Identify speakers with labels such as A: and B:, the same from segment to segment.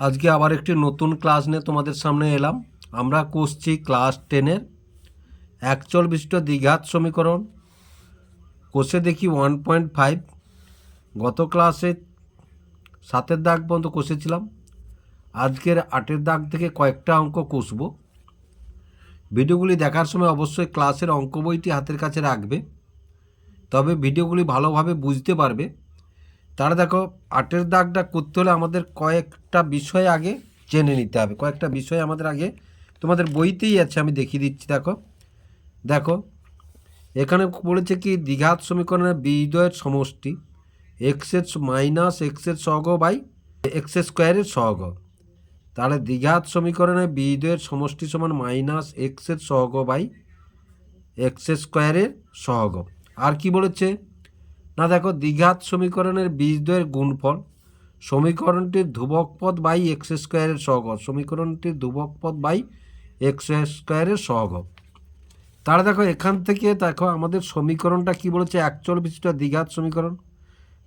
A: আজকে আবার একটি নতুন ক্লাস নিয়ে তোমাদের সামনে এলাম। আমরা করছি ক্লাস টেনের একচল বিশিষ্ট দ্বিঘাত সমীকরণ। কোষে দেখি ওয়ান পয়েন্ট ফাইভ। গত ক্লাসে সাতের দাগ পর্যন্ত কষেছিলাম। আজকের আটের দাগ থেকে কয়েকটা অঙ্ক কষব। ভিডিওগুলি দেখার সময় অবশ্যই ক্লাসের অঙ্ক বইটি হাতের কাছে রাখবে। তবে ভিডিওগুলি ভালোভাবে বুঝতে পারবে। তারা দেখো, আটের দাগটা করতে হলে আমাদের কয়েকটা বিষয় আগে জেনে নিতে হবে। কয়েকটা বিষয় আমাদের আগে, তোমাদের বইতেই আছে, আমি দেখিয়ে দিচ্ছি, দেখো। দেখো, এখানে বলেছে কি, দ্বিঘাত সমীকরণের বিদয়ের সমষ্টি এক্সের মাইনাস এক্সের সহগ বাই এক্স স্কোয়ারের সহগ। তাহলে দ্বিঘাত সমীকরণে বিদয়ের সমষ্টি সমান মাইনাস এক্সের সহগ বাই এক্স স্কোয়ারের সহগ। আর কি বলেছে? না দেখো, দ্বিঘাত সমীকরণের বীজদ্বয়ের গুণফল সমীকরণটির ধ্রুবক পদ বাই এক্স স্কোয়ারের সহগ সমীকরণটির ধ্রুবক পদ বাই এক্স স্কোয়ারের সহগ তাহলে দেখো, এখান থেকে দেখো, আমাদের সমীকরণটা কি বলেছে? অ্যাকচুয়াল বিশিষ্ট দ্বিঘাত সমীকরণ।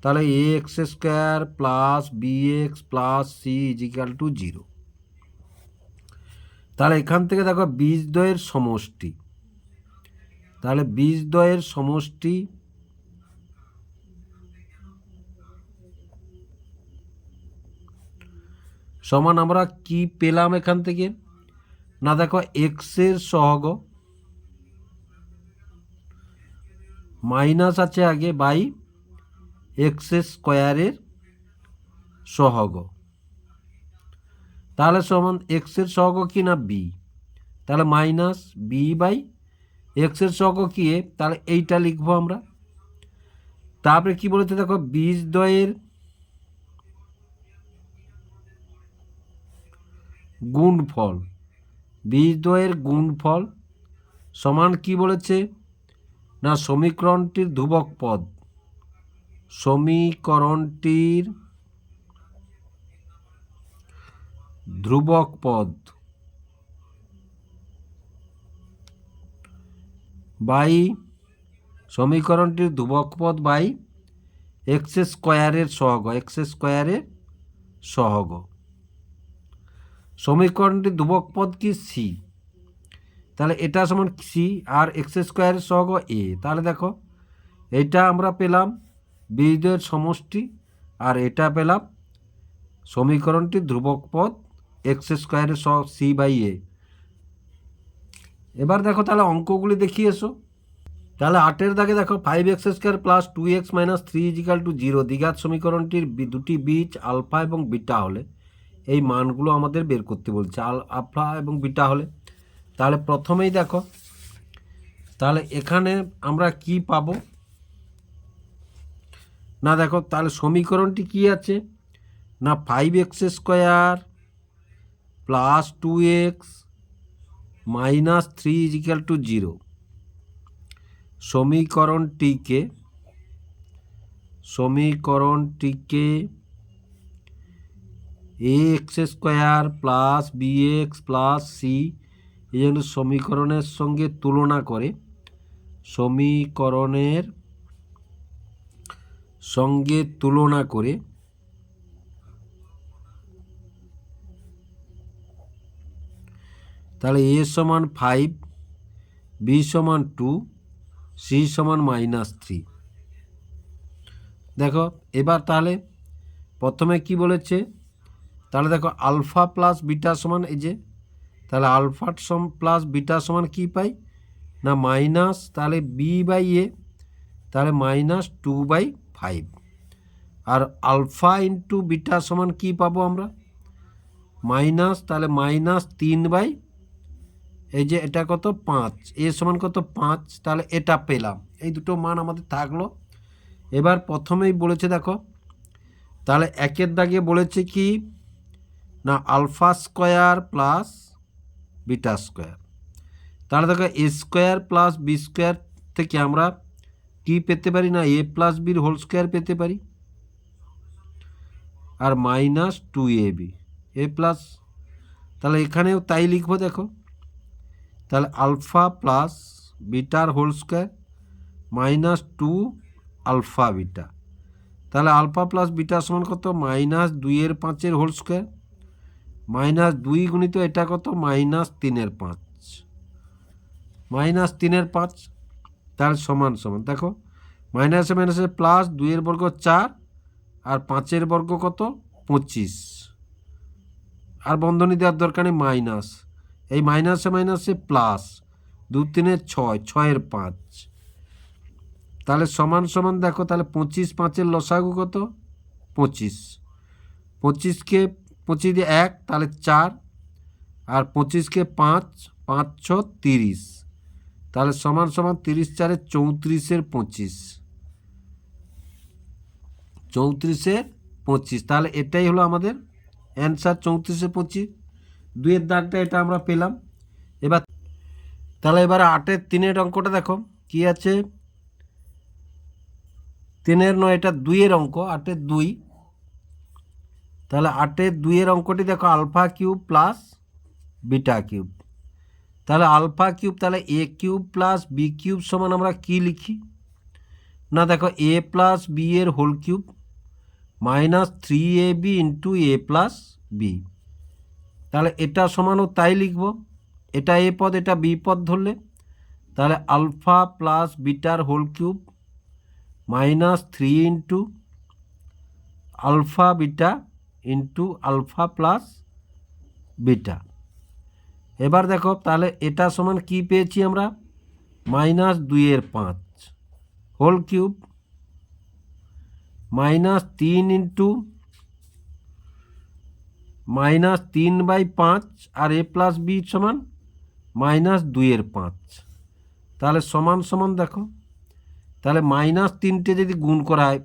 A: তাহলে A X square plus B X plus C equal to zero তাহলে এখান থেকে দেখো, বীজদ্বয়ের সমষ্টি। তাহলে বীজদ্বয়ের সমষ্টি সমান আমরা কি পেলাম এখান থেকে? না দেখো এক্সের সহগ মাইনাস আছে আগে বাই এক্স স্কোয়ারের সহগ। তাহলে সমান এক্সের সহগ কি না বি তাহলে মাইনাস বি বাই এক্সের সহগ কি তাহলে এইটা লিখব আমরা। তারপরে কি বলেছে দেখো বীজ দ্বয়ের গুণফল। বীজদ্বয়ের গুণফল সমান কি বলেছে? না, সমীকরণটির ধ্রুবক পদ। সমীকরণটির ধ্রুবক পদ। বাই, সমীকরণটির ধ্রুবক পদ বাই এক্স স্কোয়ারের সহগ, এক্স স্কোয়ারের সহগ। সমীকরণটির ধ্রুবক পদ কি? সি তাহলে এটা সমান সি আর এক্স স্কোয়ারের সহগ এ তাহলে দেখো, এটা আমরা পেলাম বীজের সমষ্টি আর এটা পেলাম সমীকরণটির ধ্রুবক পদ এক্স স্কোয়ারের সহ সি বাই এ এবার দেখো তাহলে অঙ্কগুলি দেখিয়ে এসো। তাহলে আটের দাগে দেখো five X square plus two X minus three equal to zero দ্বিঘাত সমীকরণটির দুটি বীজ আলফা এবং বিটা হলে এই মানগুলো আমাদের বের করতে বলছে, আল আলফা এবং বিটা হলে। তাহলে প্রথমেই দেখো, তাহলে এখানে আমরা কি পাবো? না দেখো, তাহলে সমীকরণটি কি আছে? না five X square plus two X minus three equal to zero সমীকরণটিকে সমীকরণটিকে A X square plus B X plus C এই জন্য সমীকরণের সঙ্গে তুলনা করে সমীকরণের সঙ্গে তুলনা করে তাহলে এ সমান ফাইভ, বি সমান টু, সি সমান মাইনাস থ্রি। দেখো, এবার তাহলে প্রথমে কি বলেছে? তাহলে দেখো আলফা প্লাস বিটা সমান এই যে, তাহলে আলফা সম প্লাস বিটা সমান কি পাই? না মাইনাস, তাহলে বি বাই এ তাহলে মাইনাস টু বাই ফাইভ। আর আলফা ইন্টু বিটা সমান কি পাবো আমরা? মাইনাস, তাহলে মাইনাস তিন বাই, এই যে এটা কত? পাঁচ। এ সমান কত? পাঁচ। তাহলে এটা পেলাম। এই দুটো মান আমাদের থাকল। এবার প্রথমেই বলেছে দেখো, তাহলে একের দাগে বলেছে কি? না alpha square plus beta square. তাহলে দেখো A square plus B square থেকে আমরা কি পেতে পারি না? এ প্লাস বির হোল স্কোয়ার পেতে পারি। আর minus two A B. A plus, তাহলে এখানেও তাই লিখব দেখো। তাহলে alpha plus bitter whole square minus two alpha beta. তাহলে আলফা প্লাস বিটা সমান কত? মাইনাস দুইয়ের পাঁচের হোল স্কোয়ার। মাইনাস দুই গুণিত এটা কত? মাইনাস তিনের পাঁচ। মাইনাস তিনের পাঁচ, তার সমান সমান। দেখো, মাইনাসে মাইনাসে প্লাস দুইয়ের বর্গ চার, আর পাঁচের বর্গ কত? পঁচিশ। আর বন্ধনী দেওয়ার দরকার নেই, মাইনাস। এই মাইনাসে মাইনাসে প্লাস দু তিনে ছয়, ছয়ের পাঁচ। তাহলে সমান সমান দেখো, তাহলে পঁচিশ পাঁচের লসাগু কত? পঁচিশ। পঁচিশকে পঁচিশ দিয়ে এক, তাহলে চার, আর পঁচিশকে পাঁচ পাঁচ ছ তিরিশ। তাহলে সমান সমান তিরিশ চারে চৌত্রিশের পঁচিশ। চৌত্রিশের পঁচিশ, তাহলে এটাই হলো আমাদের অ্যান্সার চৌত্রিশে পঁচিশ। দুইয়ের দাগটা এটা আমরা পেলাম। এবার, তাহলে এবার আটের তিনের অঙ্কটা দেখো, কি আছে? তিনের নয়, এটা দুইয়ের অঙ্ক, আটের দুই। তাহলে আটের দুইয়ের অঙ্কটি দেখো alpha cube plus beta cube. তাহলে আলফা কিউব, তাহলে A cube plus B cube সমান আমরা কি লিখি? না, দেখো এ প্লাস বি এর whole cube minus three A B into A plus B. তাহলে এটা সমানও তাই লিখব। এটা এ পদ, এটা বি পদ ধরলে। তাহলে alpha plus bitter whole cube minus three into alpha beta into alpha plus beta এবার দেখো, তাহলে এটা সমান কি পেয়েছি আমরা? মাইনাস দুইয়ের পাঁচ হোল কিউব মাইনাস তিন ইন্টু মাইনাস তিন বাই পাঁচ আর এ প্লাস বি সমান মাইনাস দুইয়ের পাঁচ। তাহলে সমান সমান দেখো। তাহলে মাইনাস তিনটে যদি গুণ করা হয়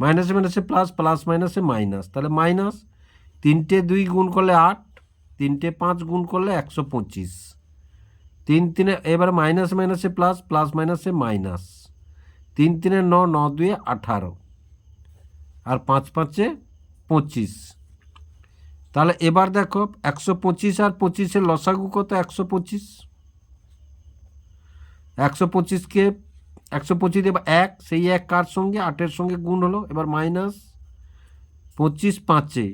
A: মাইনাসে মাইনাসে প্লাস প্লাস মাইনাসে মাইনাস তাহলে মাইনাস তিনটে দুই গুণ করলে আট, তিনটে পাঁচ গুণ করলে একশো পঁচিশ। তিন তিনে, এবার মাইনাস মাইনাসে প্লাস প্লাস মাইনাসে মাইনাস তিন তিনে ন ন দুয়ে আঠারো। আর পাঁচ পাঁচে পঁচিশ। তাহলে এবার দেখো একশো পঁচিশ আর পঁচিশের লসাগু কত? একশো পঁচিশ। একশো পঁচিশকে একশো পঁচিশ এবার এক, সেই এক কার সঙ্গে? আটের সঙ্গে গুণ হলো। এবার মাইনাস পঁচিশ পাঁচে,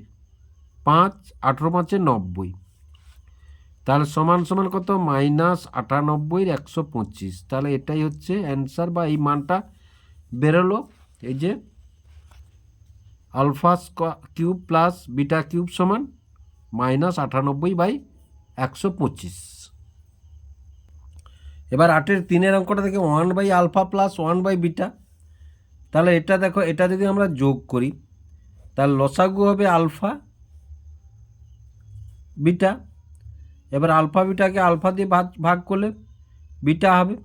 A: পাঁচ, আঠেরো পাঁচে নব্বই। তাহলে সমান সমান কত? মাইনাস আটানব্বইয়ের একশো পঁচিশ। তাহলে এটাই হচ্ছে অ্যান্সার বা এই মানটা বেরোলো। এই যে alpha cube plus beta cube সমান মাইনাস আটানব্বই বাই একশো পঁচিশ। এবার আটের তিনের অঙ্কটা থেকে one by alpha plus one by beta তাহলে এটা দেখো, এটা যদি আমরা যোগ করি, তাহলে লসাগু হবে আলফা বিটা এবার আলফা বিটাকে আলফা দিয়ে ভাগ ভাগ করলে বিটা হবে,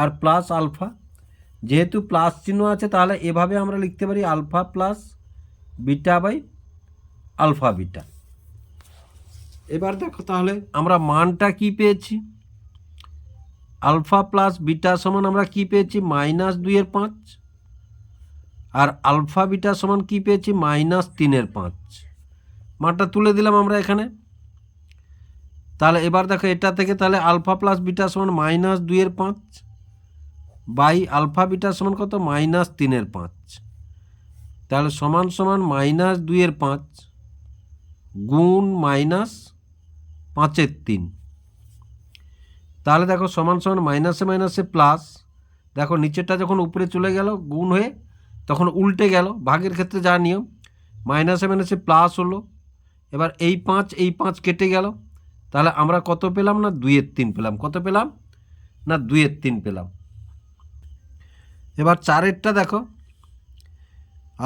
A: আর প্লাস আলফা যেহেতু প্লাস চিহ্ন আছে, তাহলে এভাবে আমরা লিখতে পারি alpha plus beta by alpha beta এবার দেখো তাহলে আমরা মানটা কি পেয়েছি? আলফা প্লাস বিটা সমান আমরা কি পেয়েছি? মাইনাস দুইয়ের পাঁচ। আর আলফা বিটা সমান কি পেয়েছি? মাইনাস তিনের পাঁচ। মানটা তুলে দিলাম আমরা এখানে। তাহলে এবার দেখো, এটা থেকে তাহলে আলফা প্লাস বিটা সমান মাইনাস দুইয়ের পাঁচ বাই আলফা বিটা সমান কত? মাইনাস তিনের পাঁচ। তাহলে সমান সমান মাইনাস দুইয়ের পাঁচ গুণ মাইনাস পাঁচের তিন। তাহলে দেখো সমান সমান মাইনাসে মাইনাসে প্লাস দেখো নিচেরটা যখন উপরে চলে গেল, গুণ হয়ে তখন উল্টে গেল, ভাগের ক্ষেত্রে যা নিয়ম, মাইনাসে মাইনাসে প্লাস হলো, এবার এই পাঁচ এই পাঁচ কেটে গেল, তাহলে আমরা কত পেলাম না? দুইয়ের তিন পেলাম, কত পেলাম? না, দুইয়ের তিন পেলাম। এবার চারেরটা দেখো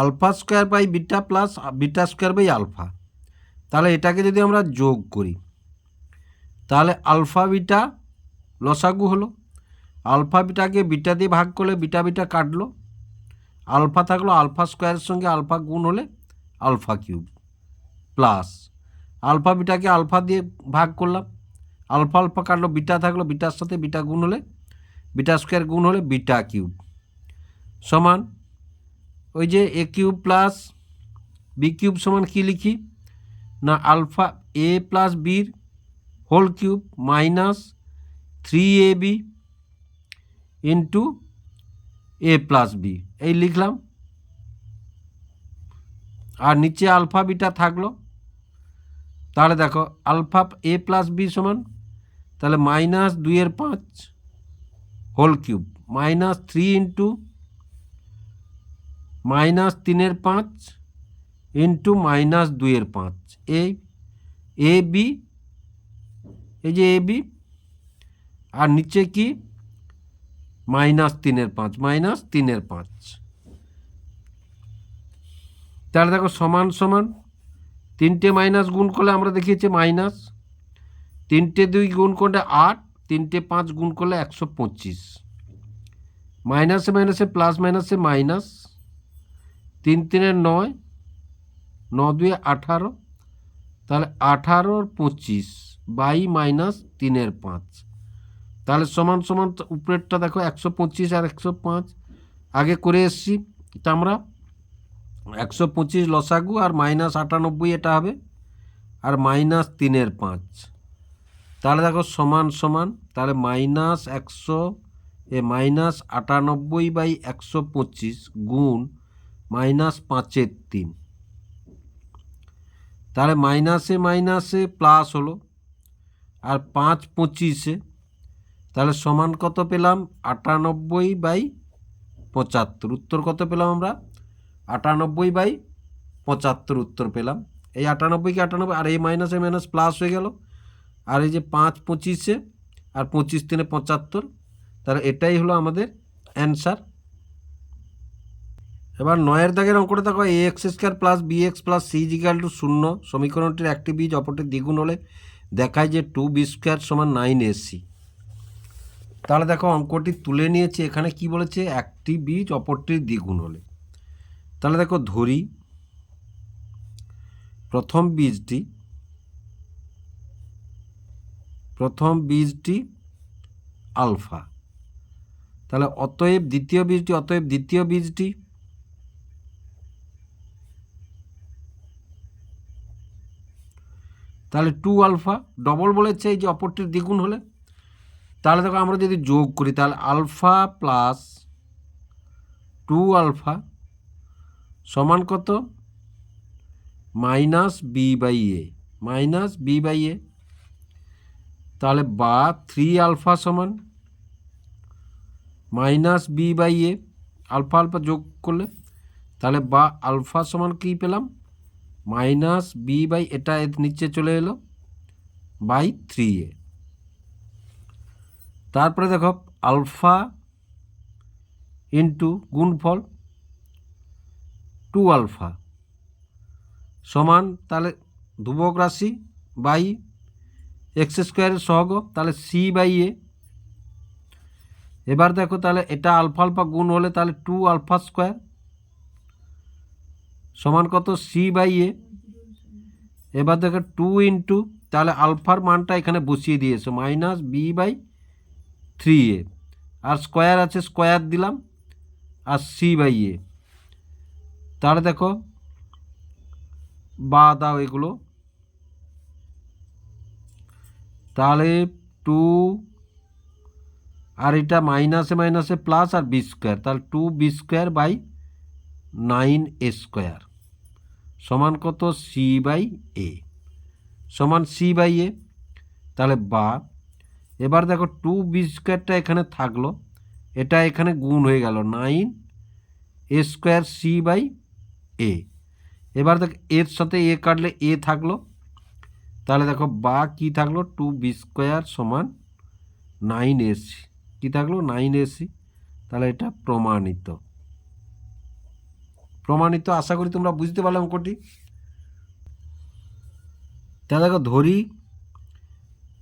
A: alpha square by beta plus beta square by alpha তাহলে এটাকে যদি আমরা যোগ করি, তাহলে আলফা বিটা লসাগু হলো। আলফা বিটাকে বিটা দিয়ে ভাগ করলে বিটা বিটা কাটলো। আলফা থাকল আলফা স্কোয়ারের সঙ্গে আলফা গুণ হলে আলফা কিউব প্লাস আলফা বিটাকে আলফা দিয়ে ভাগ করলাম। আলফা আলফা কাটলো, বিটা থাকল, বিটার সাথে বিটা গুণ হলে, বিটা স্কোয়ার গুণ হলে বিটা কিউব সমান ওই যে A cube plus B cube সমান কী লিখি? না, আলফা এ প্লাস বির whole cube minus three A B into A plus B এই লিখলাম। আর নিচে আলফা বিটা থাকল। তাহলে দেখো আলফা এ প্লাস বি সমান, তাহলে মাইনাস দুইয়ের পাঁচ whole cube minus three into minus তিনের পাঁচ ইন্টু মাইনাস দুইয়ের পাঁচ। এই এ বি এই যে এ বি আর নিচে কি? মাইনাস তিনের পাঁচ, মাইনাস তিনের পাঁচ। তাহলে দেখো সমান সমান, তিনটে মাইনাস গুণ করলে আমরা দেখিয়েছি মাইনাস। তিনটে দুই গুণ করলে আট, তিনটে পাঁচ গুণ করলে একশো পঁচিশ। মাইনাসে মাইনাসে প্লাস মাইনাসে মাইনাস। তিন তিনে নয়, ন দুয়ে আঠারো। তাহলে আঠারোর পঁচিশ বাই মাইনাস তিনের পাঁচ। তাহলে সমান সমান উপরেরটা দেখো একশো পঁচিশ আর একশো পাঁচ। আগে করে এসছি এটা আমরা একশো পঁচিশ লসাগু আর মাইনাস আটানব্বই এটা হবে, আর মাইনাস তিনের পাঁচ। তাহলে দেখো সমান সমান, তাহলে মাইনাস একশো, এ মাইনাস আটানব্বই বাই একশো পঁচিশ গুণ মাইনাস পাঁচের তিন। তাহলে মাইনাসে মাইনাসে প্লাস হলো, আর পাঁচ পঁচিশে তাহলে সমান কত পেলাম? আটানব্বই বাই পঁচাত্তর। উত্তর কত পেলাম আমরা? আটানব্বই বাই পঁচাত্তর উত্তর পেলাম। এই আটানব্বইকে আটানব্বই, আর এই মাইনাসে মাইনাস প্লাস হয়ে গেল। আর এই যে পাঁচ পঁচিশে, আর পঁচিশ তিনে পঁচাত্তর, তাহলে এটাই হলো আমাদের অ্যান্সার এবার নয়ের দাগের অঙ্কটা দেখো A X square plus B X plus C equal to শূন্য। সমীকরণটির একটি বীজ অপরটি দ্বিগুণ হলে দেখায় যে টু বি স্কোয়ার সমান নাইন এসি তাহলে দেখো অঙ্কটি তুলে নিয়েছে, এখানে কি বলেছে? একটি বীজ অপরটির দ্বিগুণ হলে। তাহলে দেখো ধরি। প্রথম বীজটি প্রথম বীজটি আলফা। তাহলে অতএব দ্বিতীয় বীজটি, অতএব দ্বিতীয় বীজটি তাহলে টু আলফা ডবল বলেছে, এই যে অপরটির দ্বিগুণ হলে। তাহলে দেখো আমরা যদি যোগ করি, তাহলে আলফা প্লাস টু আলফা সমান কত? Minus B by A. Minus B by A. তাহলে বা থ্রি আলফা সমান minus B by A alpha alpha যোগ করলে, তাহলে বা আলফা সমান কী পেলাম? মাইনাস বি বাই এটা নিচে চলে এলো। By three A. তারপরে দেখো, আলফা ইন্টু গুণফল টু আলফা সমান তাহলে ধ্রুবক রাশি বাই এক্স স্কোয়ারের সহগ, তাহলে সি বাই এ। এবার দেখো তাহলে এটা আলফা আলফা গুণ হলে তাহলে টু আলফা স্কোয়ার সমান কত? C by A. এবার দেখো টু ইন্টু, তাহলে আলফার মানটা এখানে বসিয়ে দিয়েছে, minus B by three A. R square আছে, স্কোয়ার দিলাম, আর সি বাই এ তাহলে দেখো, বা দাও এগুলো। তাহলে টু আর এটা মাইনাসে মাইনাসে প্লাস আর বি স্কোয়ার তাহলে two B square by nine A square সমান কত? সি বাই এ সমান সি বাই এ তাহলে বা এবার দেখো টু বি স্কোয়ারটা এখানে থাকল। এটা এখানে গুণ হয়ে গেল nine A square C by A এবার দেখো, এর সাথে এ কাটলে এ থাকল। তাহলে দেখো বা কি থাকল? টু বি স্কোয়ার সমান নাইন এসি কী থাকল? নাইন এসি তাহলে এটা প্রমাণিত। প্রমাণিত, আশা করি তোমরা বুঝতে পারলে অঙ্কটি। তাহলে দেখো, ধরি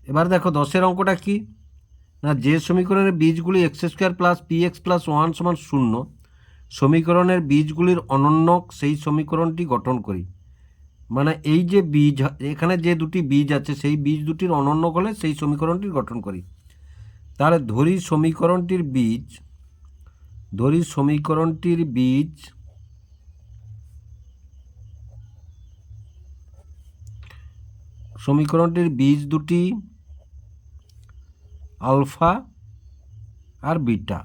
A: এবার দেখো দশের অঙ্কটা কি? না, যে সমীকরণের বীজগুলি X square plus P X plus one সমান শূন্য, সমীকরণের বীজগুলির অনন্যক সেই সমীকরণটি গঠন করি। মানে এই যে বীজ, এখানে যে দুটি বীজ আছে, সেই বীজ দুটির অনন্যক হলে সেই সমীকরণটি গঠন করি। তাহলে ধরি সমীকরণটির বীজ, ধরি সমীকরণটির বীজ সমীকরণটির বীজ দুটি আলফা আর বিটা।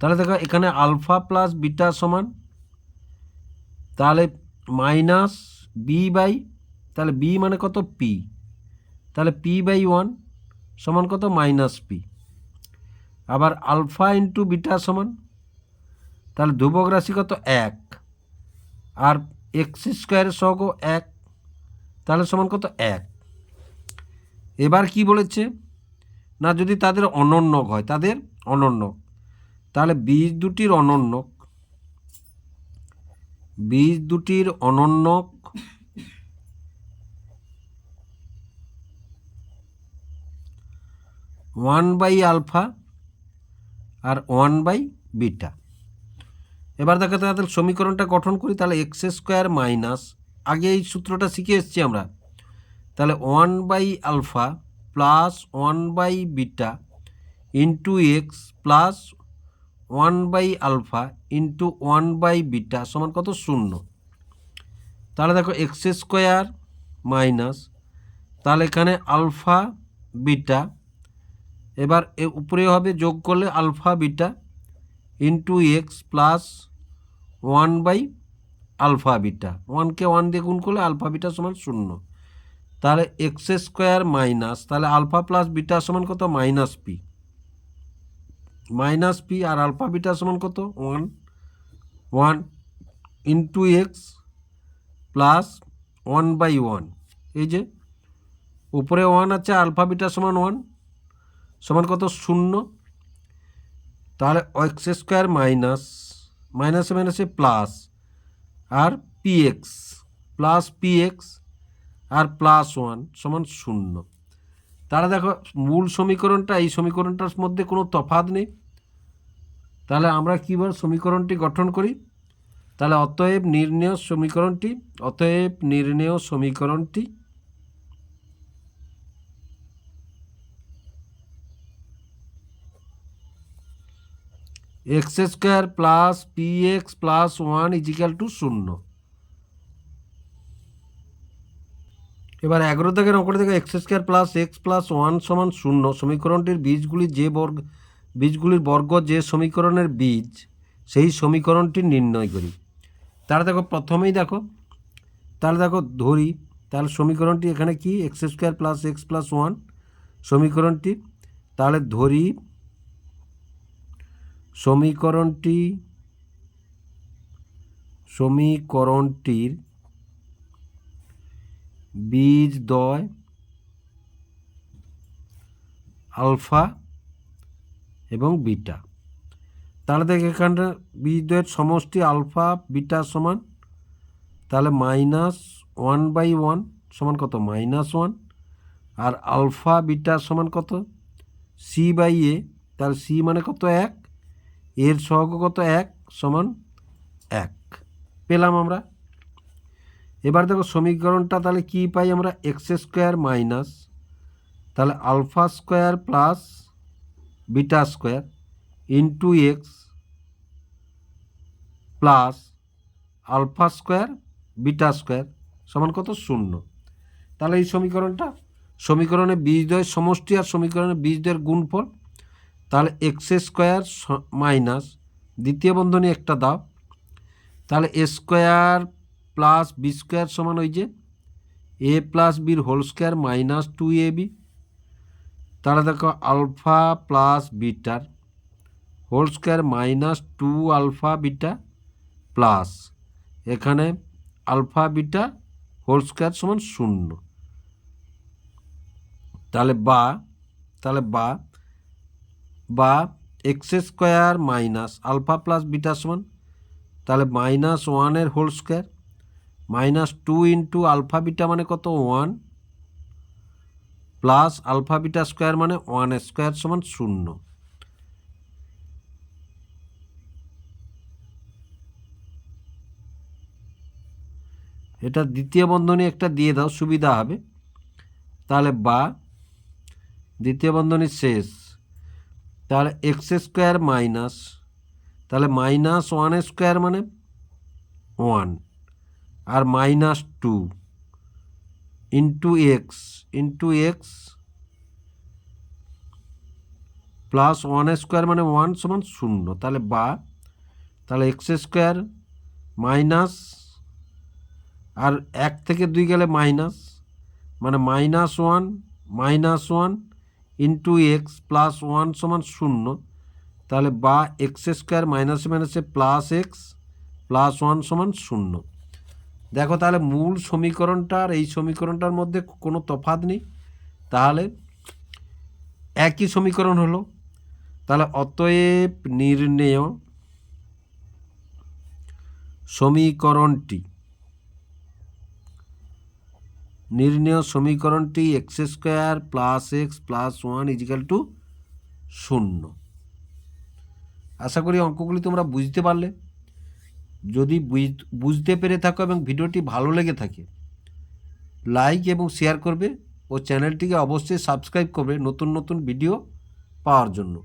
A: তাহলে দেখো, এখানে আলফা প্লাস বিটা সমান, তাহলে মাইনাস বি বাই, তাহলে বি মানে কত? পি। তাহলে পি বাই ওয়ান সমান কত? Minus P. আবার আলফা ইন্টু বিটা সমান, তাহলে ধ্রুবক রাশি কত? এক। আর এক্স স্কোয়ারের সহগ এক, তাহলে সমান কত? এক। এবার কি বলেছে? না যদি তাদের অনন্যক হয়, তাদের অনন্যক। তাহলে বীজ দুটির অনন্যক। বীজ দুটির অনন্যক ওয়ান বাই আলফা আর ওয়ান বাই বিটা। এবার দেখো তাদের সমীকরণটা গঠন করি, তাহলে এক্স স্কোয়ার মাইনাস, আগে এই সূত্রটা শিখে এসেছি আমরা। তাহলে one by alpha plus one by beta into X plus one by alpha into one by beta সমান কত? শূন্য। তাহলে দেখো এক্স স্কোয়ার মাইনাস, তাহলে এখানে আলফা বিটা, এবার উপরে হবে যোগ করলে alpha beta into X plus one by alpha beta. ওয়ানকে ওয়ান দিয়ে গুণ করলে আলফা বিটা সমান শূন্য। তাহলে এক্স স্কোয়ার মাইনাস, তাহলে আলফা প্লাস বিটা সমান কত? Minus P. মাইনাস পি আর আলফা বিটা সমান কত? One. One into X plus one by one. এই যে, উপরে ওয়ান আছে, আলফা বিটা সমান ওয়ান, সমান কত? শূন্য। তাহলে এক্স স্কোয়ার মাইনাস, মাইনাসে মাইনাসে প্লাস আর P X, plus P X আর প্লাস ওয়ান সমান শূন্য। তাহলে দেখো, মূল সমীকরণটা, এই সমীকরণটার মধ্যে কোনো তফাৎ নেই। তাহলে আমরা কীভাবে সমীকরণটি গঠন করি? তাহলে অতএব নির্ণেয় সমীকরণটি, অতএব নির্ণেয় সমীকরণটি। X square plus P X plus one equal to শূন্য। এবার এগারো থেকে অঙ্ক থেকে X square plus X plus one সমান শূন্য। সমীকরণটির বীজগুলি যে বর্গ, বীজগুলির বর্গ যে সমীকরণের বীজ, সেই সমীকরণটি নির্ণয় করি। তাহলে দেখো, প্রথমেই দেখো, তাহলে দেখো, ধরি, তাহলে সমীকরণটি এখানে কি? X square plus X plus one সমীকরণটি। তাহলে ধরি, সমীকরণটি, সমীকরণটির বীজ দয়, আলফা এবং বিটা। তাহলে দেখ, এখানটা বীজ দয়ের সমষ্টি আলফা, বিটা সমান, তাহলে মাইনাস ওয়ান বাই ওয়ান সমান কত? Minus one. আর আলফা, বিটা সমান কত? সি বাই এ তাহলে সি মানে কত? এক। এর সহগ কত? এক সমান এক। পেলাম আমরা। এবার দেখো সমীকরণটা তাহলে কি পাই আমরা? এক্স স্কোয়ার মাইনাস তাহলে alpha square plus beta square into X plus alpha square beta square সমান কত? শূন্য। তাহলে এই সমীকরণটা, সমীকরণে বীজদ্বয়ের সমষ্টি আর সমীকরণে বীজদ্বয়ের গুণফল, তাহলে এক্স স্কোয়ার মাইনাস দ্বিতীয় বন্ধনী একটা দাও, তাহলে স্কোয়ার প্লাস বি স্কোয়ার সমান ওই যে এ প্লাস বির whole square minus two A B. তাহলে দেখো alpha plus bitter whole square minus two alpha beta plus. এখানে আলফা বিটা হোল স্কোয়ার সমান শূন্য। তাহলে বা তাহলে বা বা X square minus alpha plus beta সমান। তাহলে মাইনাস ওয়ানের whole square minus two into alpha beta মানে কত? One. Plus alpha beta square মানে ওয়ান স্কোয়ার সমান শূন্য। এটা দ্বিতীয় বন্ধনী একটা দিয়ে দাও, সুবিধা হবে। তাহলে বা, দ্বিতীয় বন্ধনী শেষ। তাহলে এক্স স্কোয়ার মাইনাস, তাহলে মাইনাস ওয়ান স্কোয়ার মানে ওয়ান। আর minus two into X into X plus one square মানে ওয়ান সমান শূন্য। তাহলে বা, তাহলে এক্স স্কোয়ার মাইনাস, আর এক থেকে দুই গেলে মাইনাস মানে minus one minus one into X plus one সমান শূন্য। তাহলে বা এক্স স্কোয়ার মাইনাসে মাইনাসে প্লাস এক্স প্লাস ওয়ান সমান শূন্য। দেখো তাহলে মূল সমীকরণটা আর এই সমীকরণটার মধ্যে কোনো তফাৎ নেই। তাহলে একই সমীকরণ হলো। তাহলে অতএব নির্ণেয় সমীকরণটি নির্ণেয় সমীকরণটি X square plus X plus one equal to শূন্য। আশা করি অঙ্কগুলি তোমরা বুঝতে পারলে। যদি বুঝ- বুঝতে পেরে থাকো এবং ভিডিওটি ভালো লেগে থাকে লাইক এবং শেয়ার করবে ও চ্যানেলটিকে অবশ্যই সাবস্ক্রাইব করবে নতুন নতুন ভিডিও পাওয়ার জন্য।